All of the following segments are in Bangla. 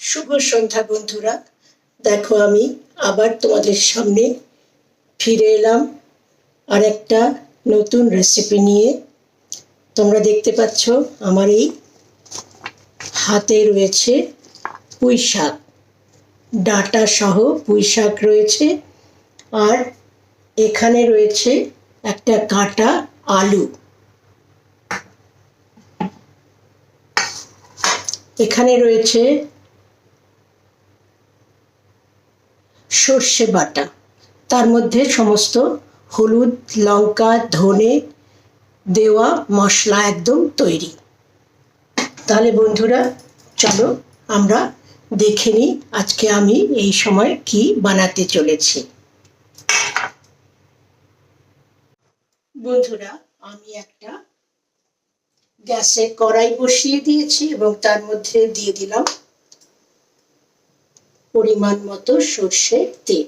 শুভ সন্ধ্যা বন্ধুরা। দেখো আমি আবার তোমাদের সামনে ফিরে এলাম আর একটা নতুন রেসিপি নিয়ে। তোমরা দেখতে পাচ্ছ আমার এই হাতে রয়েছে পুঁই শাক। ডাটা সহ পুঁই শাক রয়েছে আর এখানে রয়েছে একটা কাটা আলু। এখানে রয়েছে সর্ষে বাটা। তার মধ্যে সমস্ত হলুদ, লঙ্কা, ধনে দেওয়া মশলা একদম তৈরি। তাহলে বন্ধুরা, চলো আমরা দেখে নিই আজকে আমি এই সময় কি বানাতে চলেছি। বন্ধুরা, আমি একটা গ্যাসে কড়াই বসিয়ে দিয়েছি এবং তার মধ্যে দিয়ে দিলাম পরিমাণ মতো সর্ষের তেল।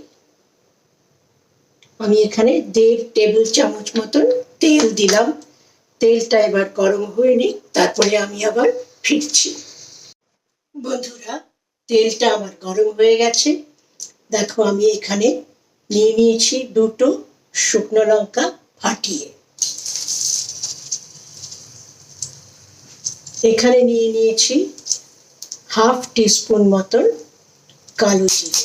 আমি এখানে দেড় টেবিল চামচ মতন তেল দিলাম। তেলটা এবার গরম হয়ে নি তারপরে আমি আবার ফিরছি। বন্ধুরা, তেলটা আমার গরম হয়ে গেছে। দেখো, আমি এখানে নিয়ে নিয়েছি দুটো শুকনো লঙ্কা ফাটিয়ে। এখানে নিয়ে নিয়েছি হাফ টিস্পুন মতন কালো জিরে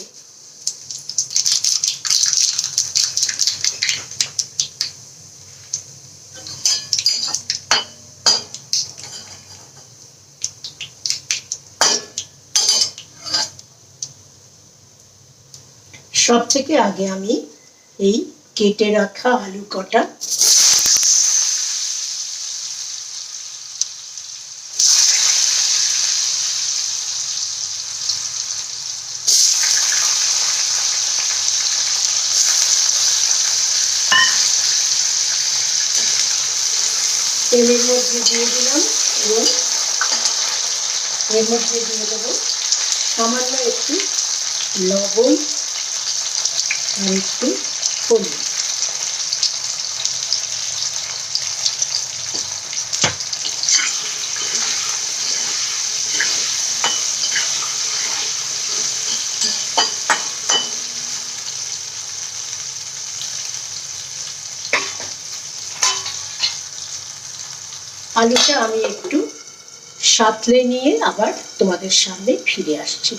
সব থেকে আগে আমি এই কেটে রাখা আলু কটা তেলের মধ্যে দিয়ে দিলাম এবং এর মধ্যে দিয়ে দেবো সামান্য একটু লবণ আর একটু হলুদ। আলুটা আমি একটু সাঁতলে নিয়ে আবার তোমাদের সামনে ফিরে আসছি।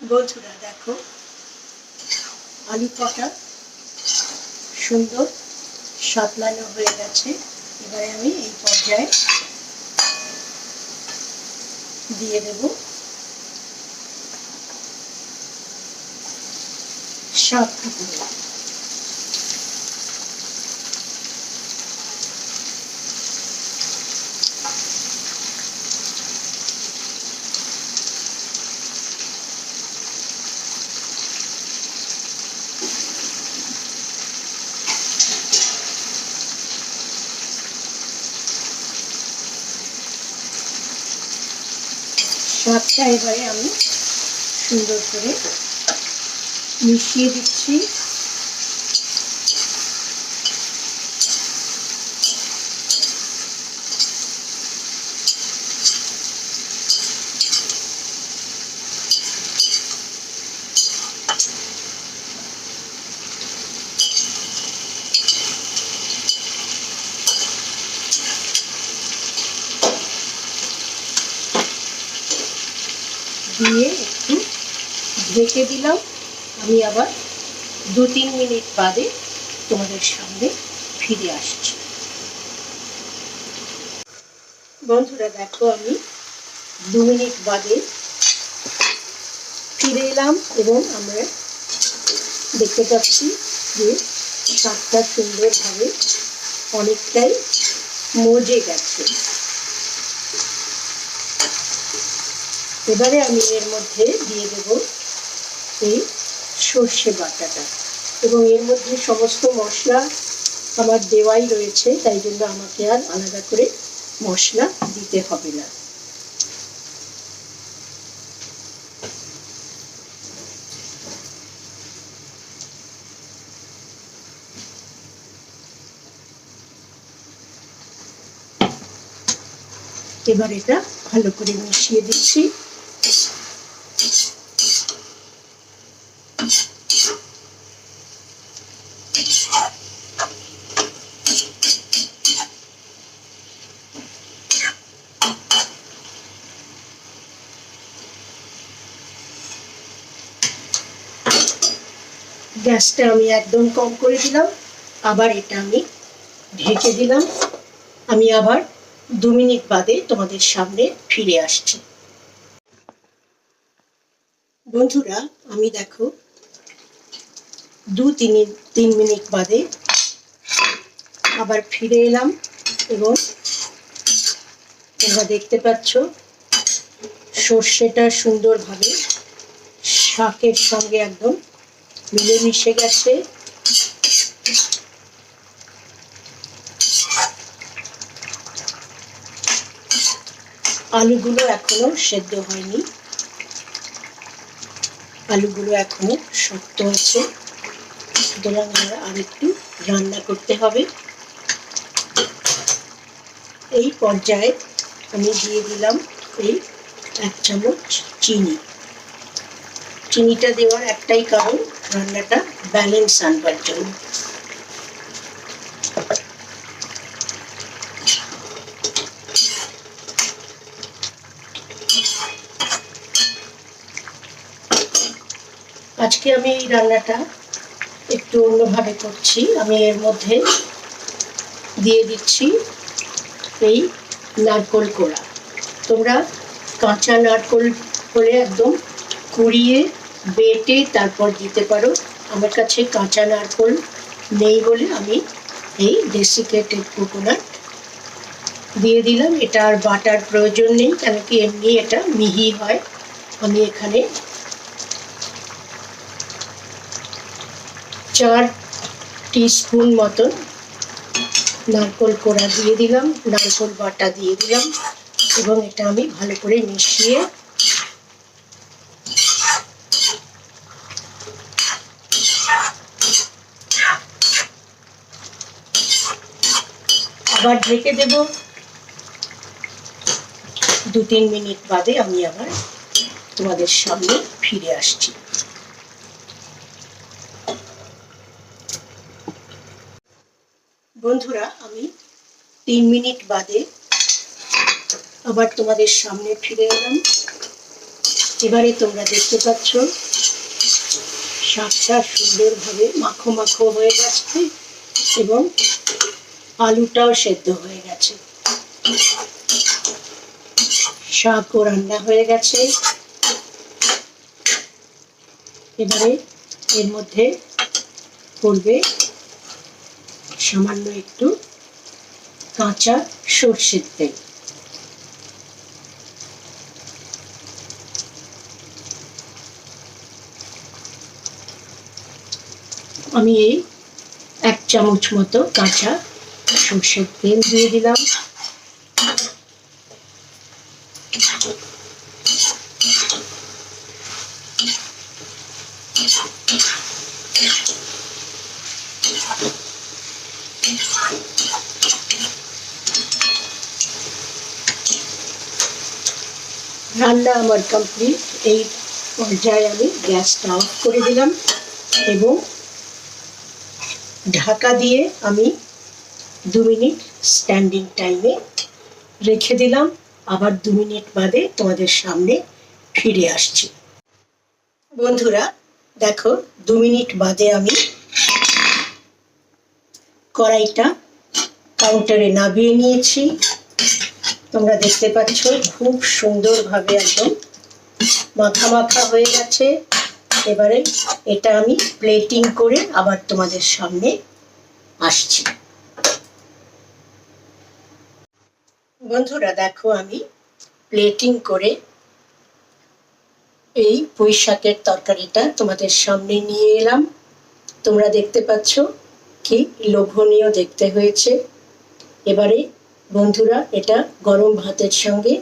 বন্ধুরা দেখো। আলু কটা সুন্দর সাতলানো হয়ে গেছে। এবারে আমি এই পর্যায়ে দিয়ে দেব গুঁড়ো শাকটা এবারে আমি সুন্দর করে মিশিয়ে দিচ্ছি। দিয়ে একটু ঢেকে দিলাম। আমি আবার দু তিন মিনিট বাদে তোমাদের সামনে ফিরে আসছি। বন্ধুরা, দেখো আমি দু মিনিট বাদে ফিরে এলাম এবং আমরা দেখতে পাচ্ছি যে শাকটা সুন্দরভাবে অনেকটাই মজে গেছে। এবারে আমি এর মধ্যে দিয়ে দেব এই সর্ষে বাটাটা। এবং এর মধ্যে সমস্ত মশলা আমার দেওয়াই রয়েছে, তাই জন্য আমাকে আর আলাদা করে মশলা দিতে হবে না। এবার এটা ভালো করে মিশিয়ে দিচ্ছি। গ্যাসটা আমি একদম কম করে দিলাম। আবার এটা আমি ঢেকে দিলাম। আমি আবার দু মিনিট বাদে তোমাদের সামনে ফিরে আসছি। বন্ধুরা, আমি দেখো দু তিন তিন মিনিট বাদে আবার ফিরে এলাম এবং তোমরা দেখতে পাচ্ছ সর্ষেটা সুন্দরভাবে শাকের সঙ্গে একদম মিলেমিশে গেছে। আলুগুলো এখনও সেদ্ধ হয়নি। আলুগুলো এখনও শক্ত আছে। সুতরাং আমার আর একটু রান্না করতে হবে। এই পর্যায়ে আমি দিয়ে দিলাম এই এক চামচ চিনি। চিনিটা দেওয়ার একটাই কারণ রান্নাটা ব্যালেন্স আনবার জন্য। আজকে আমি এই রান্নাটা একটু অন্যভাবে করছি। আমি এর মধ্যে দিয়ে দিচ্ছি এই নারকোল কোড়া। তোমরা কাঁচা নারকোল হলে একদম কুড়িয়ে বেটে তারপর দিতে পারো। আমার কাছে কাঁচা নারকোল নেই বলে আমি এই ডেসিকেটেড কোকোনাট দিয়ে দিলাম। এটা আর বাটার প্রয়োজন নেই, কেন কি এমনি এটা মিহি হয়। আমি এখানে চার টিস্পুন মতন নারকোল কোড়া দিয়ে দিলাম, নারকোল বাটা দিয়ে দিলাম এবং এটা আমি ভালো করে মিশিয়ে আবার ঢেকে দেব। দু তিন মিনিট বাদে আমি আবার তোমাদের সামনে ফিরে আসছি। বন্ধুরা, আমি তিন মিনিট বাদে আবার তোমাদের সামনে ফিরে এলাম। এবারে তোমরা দেখতে পাচ্ছ, শাকটা সুন্দরভাবে মাখো মাখো হয়ে গেছে এবং আলুটাও সেদ্ধ হয়ে গেছে। শাকও রান্না হয়ে গেছে। এবারে এর মধ্যে পড়বে সামান্য একটু কাঁচা সর্ষের তেল। আমি এই এক চামচ মতো কাঁচা সর্ষের তেল দিয়ে দিলাম। রান্না আমার কমপ্লিট এই পর্যায়ে আমি গ্যাসটা অফ করে দিলাম এবং ঢাকা দিয়ে আমি দু মিনিট স্ট্যান্ডিং টাইমে রেখে দিলাম। আবার দু মিনিট বাদে তোমাদের সামনে ফিরে আসছি। বন্ধুরা, দেখো, দু মিনিট বাদে আমি কড়াইটা কাউন্টারে নামিয়ে নিয়েছি। তোমরা দেখতে পাচ্ছ, খুব সুন্দরভাবে একদম মাখা মাখা হয়ে গেছে। এবারে এটা আমি প্লেটিং করে আবার তোমাদের সামনে আসছি। বন্ধুরা, দেখো আমি প্লেটিং করে এই পুঁই শাকের তরকারিটা তোমাদের সামনে নিয়ে এলাম। তোমরা দেখতে পাচ্ছ কি লোভনীয় দেখতে হয়েছে। এবারে বন্ধুরা, এটা গরম ভাতের সঙ্গে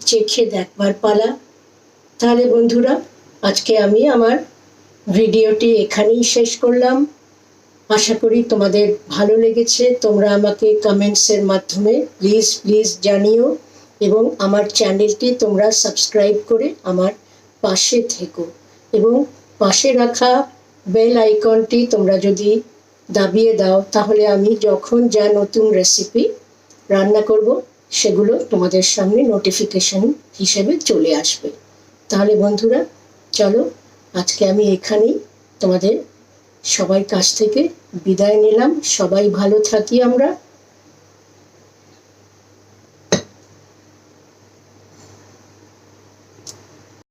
চেখে দেখবার পালা। তাহলে বন্ধুরা, আজকে আমি আমার ভিডিওটি এখানেই শেষ করলাম। আশা করি তোমাদের ভালো লেগেছে। তোমরা আমাকে কমেন্টসের মাধ্যমে প্লিজ প্লিজ জানিও এবং আমার চ্যানেলটি তোমরা সাবস্ক্রাইব করে আমার পাশে থেকো এবং পাশে রাখা বেল আইকনটি তোমরা যদি দাবিয়ে দাও, তাহলে আমি যখন যা নতুন রেসিপি রান্না করব, সেগুলো তোমাদের সামনে নোটিফিকেশন হিসেবে চলে আসবে। তাহলে বন্ধুরা, চলো আজকে আমি এখানেই তোমাদের সবাই কাছ থেকে বিদায় নিলাম। সবাই ভালো থাকি আমরা।